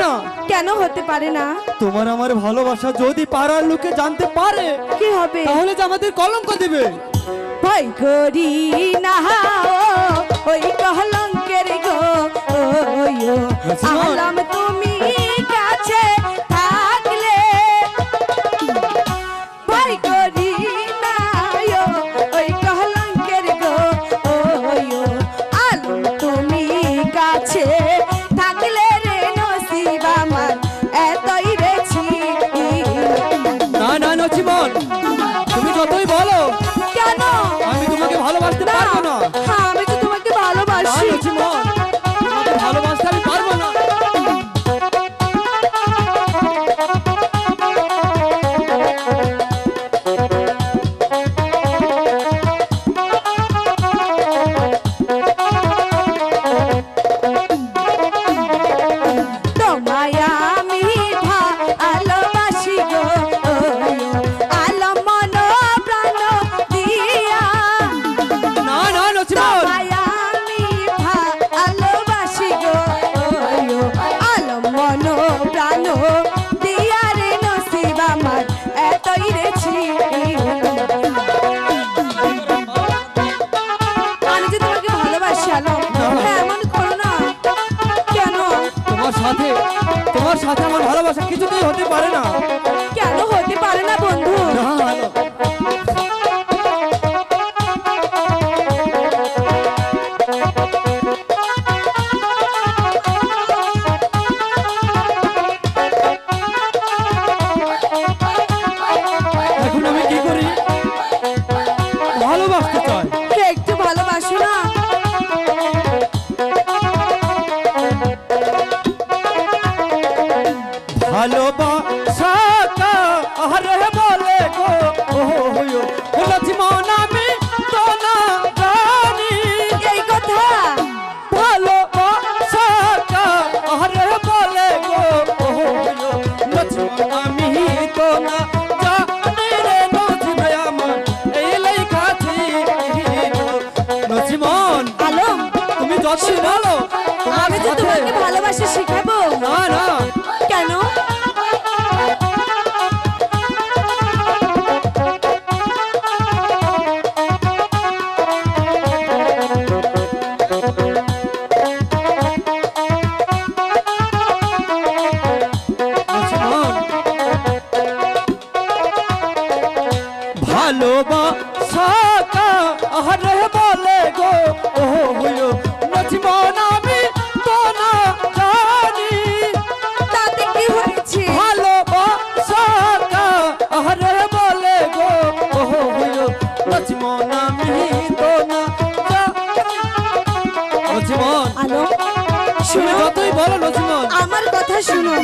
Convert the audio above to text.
না কেন হতে পারে না? তোমার আমার ভালোবাসা যদি পাড়ার লোকে জানতে পারে কি হবে? তাহলে যে আমাদের কলঙ্ক দিবে। ভয় করি না ওই কলঙ্কের গো ওই ও, আলাম তুমি সাথে আমার ভালোবাসা কিছুতেই হতে পারে না। ভালোবাসা ভালোবাসা আরে বলে গো ও হইও লক্ষ্মণ আমি তো না জানি। তাতে কি হয়েছে? ভালোবাসা আরে বলে গো ও হইও লক্ষ্মণ আমি তো না তুমি শুনো। যতই বলো লক্ষ্মণ আমার কথা শুনো।